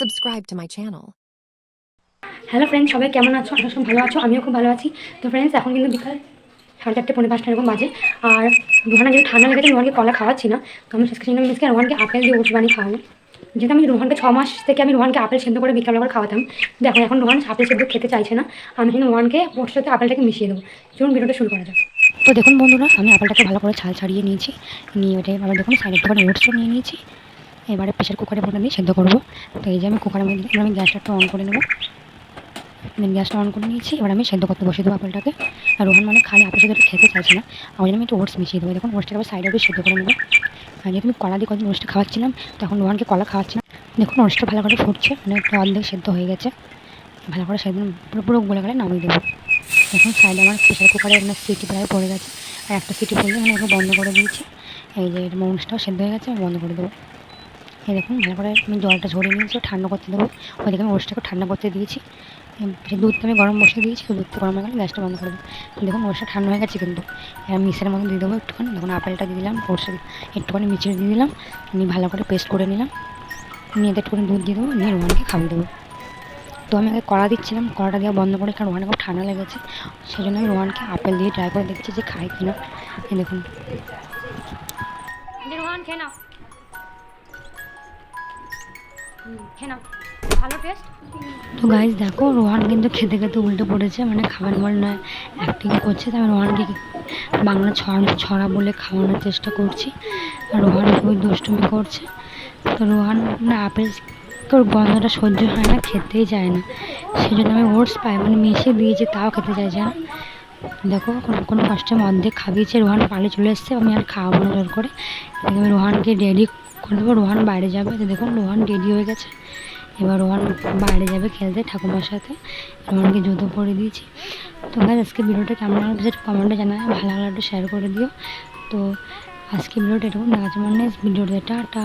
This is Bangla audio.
Subscribe to my channel. Hello friends সবাই কেমন আছো? আশা সব ভালো আছো, আমিও খুব ভালো আছি। তো ফ্রেন্ডস এখন কিন্তু বিকাল সাড়ে চারটে পনেরো পাঁচটা এরকম বাজে। আর রোহানা যেহেতু ঠান্ডা লেগেছে রোহানকে কলা খাওয়াচ্ছি না, তো আমি শেষ কিন্তু মিসকে রোহানকে আপেল দিয়ে ওষুধ বানিয়ে খাওয়াবো। যেহেতু আমি রোহানকে ছ মাস থেকে আমি রোহানকে আপেল সেদ্ধ করে বিকাল করে খাওয়াতাম, দেখো এখন রোহান আপেল সেদ্ধ খেতে চাইছে না, আমি কিন্তু রোহানকে ওর সাথে আপেলটাকে মিশিয়ে দেবো। চলুন ভিডিওটা শুরু করা যাক। তো দেখুন বন্ধুরা, আমি আপেলটাকে ভালো করে ছাল ছাড়িয়ে নিয়েছি, নিয়ে ওটাই আবার দেখুন সাইডে একটুখানি ওটসও নিয়ে নিয়েছি। এবারে প্রেশার কুকারে দিয়ে সেদ্ধ করব। তো এই যে আমি কুকারের মধ্যে আমি গ্যাসটা একটু অন করে নেব। আমি গ্যাসটা অন করে নিয়েছি, এবার আমি সেদ্ধ করতে বসিয়ে দেবো আপেলটাকে। আর রোহন মানে খালি আপেল সেদ্ধ খেতে চাইছে না। জন্য আমি একটু ওটস মিশিয়ে দেবো। দেখুন ওটসটাকে আবার সাইডে সেদ্ধ করে নেব। আর যেহেতু আমি কলা দিয়ে কদিন ওটসটা খাওয়াচ্ছিলাম তখন রোহানকে কলা খাওয়াচ্ছিলাম। দেখুন ওটসটা ভালো করে ফুটছে মানে অর্ধেক সেদ্ধ হয়ে গেছে। ভালো করে সেদ্ধ পুরো পুরো গলে গেলে নামিয়ে দেবো। দেখুন সাইডে আমার প্রেশার কুকারে আপনার সিটি প্রায় পড়ে গেছে। আর একটা সিটি পড়লে মানে ওকে বন্ধ করে দিয়েছি। এই যে এটা মোমসটাও সেদ্ধ হয়ে গেছে, আমি বন্ধ করে দেবো। এই দেখুন ভালো করে আমি জলটা ঝরিয়ে নিয়েছি ঠান্ডা করতে দেবো। ওইদিকে আমি ওটসটাকে ঠান্ডা করতে দিয়েছি। দুধটা আমি গরম বসিয়ে দিয়েছি দুধটা গরম হয়ে গেলে গ্যাসটা বন্ধ করে দেবো দেখুন ওটসটা ঠান্ডা হয়ে গেছে কিন্তু। এবার মিক্সারের মধ্যে দিয়ে দেবো একটুখানি। দেখুন, আপেলটা দিয়ে দিলাম ওটসে একটুখানি মিচিয়ে দিয়ে দিলাম। নিয়ে ভালো করে পেস্ট করে নিলাম। নিয়ে একটুখানি দুধ দিয়ে দেবো, নিয়ে রোহানকে খাইয়ে দেবো। তো আমি আগে কড়া দিচ্ছিলাম, কড়াটা দেওয়া বন্ধ করে, কারণ রোহানকে ঠান্ডা লেগেছে। সেই জন্য আমি রোহানকে আপেল দিয়ে ট্রাই করে দেখছি যে খাই কিনা। দেখুন। রোহান খেয়ে তো গাইজ দেখো, রোহান কিন্তু খেতে খেতে উল্টে পড়েছে মানে খাবার বল নয় অ্যাক্টিং করছে তাই রোহানকে বাংলা ছড়া ছড়া বলে খাওয়ানোর চেষ্টা করছি, আর রোহান খুবই দুষ্টুমি করছে। তো রোহান মানে আপেল তোর গন্ধটা সহ্য হয় না, খেতেই চায় না। সেই জন্য আমি ওটস পাই মানে মিশিয়ে দিয়েছি, তাও খেতে চাইছে না। দেখো, কোনো কোনো ফার্স্ট টাইম অর্ধেক খাবিয়েছে রোহান পালে চলে এসছে, আমি আর খাওয়াবো না জোর করে। আমি রোহানকে রেডি করে দেবো, রোহান বাইরে যাবে। তো দেখুন, রোহান রেডি হয়ে গেছে। এবার রোহান বাইরে যাবে খেলতে ঠাকুমার সাথে। রোহানকে জুতো পরে দিয়েছি। তো ভাই আজকে ভিডিওটা কেমন লাগছে কমেন্টে জানায় ভালো লাগলে একটু শেয়ার করে দিও। তো আজকে ভিডিওটা এরকম যাচ্ছে মানে ভিডিওটা টাটা।